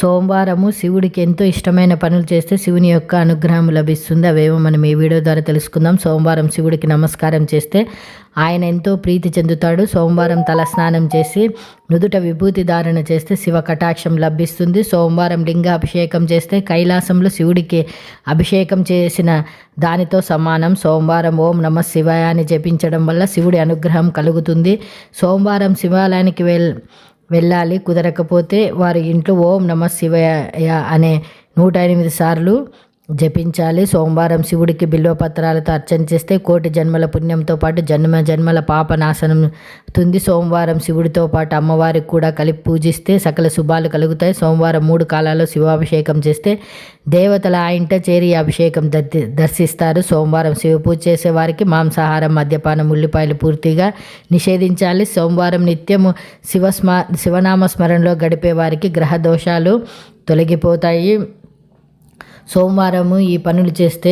సోమవారము శివుడికి ఎంతో ఇష్టమైన పనులు చేస్తే శివుని యొక్క అనుగ్రహం లభిస్తుంది. అవేమో మనం ఈ వీడియో ద్వారా తెలుసుకుందాం. సోమవారం శివుడికి నమస్కారం చేస్తే ఆయన ఎంతో ప్రీతి చెందుతాడు. సోమవారం తల స్నానం చేసి నుదుట విభూతి ధారణ చేస్తే శివ కటాక్షం లభిస్తుంది. సోమవారం లింగాభిషేకం చేస్తే కైలాసంలో శివుడికి అభిషేకం చేసిన దానితో సమానం. సోమవారం ఓం నమ శివాయ అని జపించడం వల్ల శివుడి అనుగ్రహం కలుగుతుంది. సోమవారం శివాలయానికి వెళ్ళి వెళ్ళాలి కుదరకపోతే వారి ఇంట్లో ఓం నమ శివయ అనే నూట ఎనిమిది సార్లు జపించాలి. సోమవారం శివుడికి బిల్వపత్రాలతో అర్చన చేస్తే కోటి జన్మల పుణ్యంతో పాటు జన్మ జన్మల పాప నాశనం తుంది. సోమవారం శివుడితో పాటు అమ్మవారికి కూడా కలిపి పూజిస్తే సకల శుభాలు కలుగుతాయి. సోమవారం మూడు కాలాల్లో శివాభిషేకం చేస్తే దేవతల ఆ ఇంట చేరి అభిషేకం దర్శి దర్శిస్తారు. సోమవారం శివ పూజ చేసే వారికి మాంసాహారం మద్యపానం ఉల్లిపాయలు పూర్తిగా నిషేధించాలి. సోమవారం నిత్యము శివస్మ శివనామ స్మరణలో గడిపే వారికి గ్రహ దోషాలు తొలగిపోతాయి. సోమవారము ఈ పనులు చేస్తే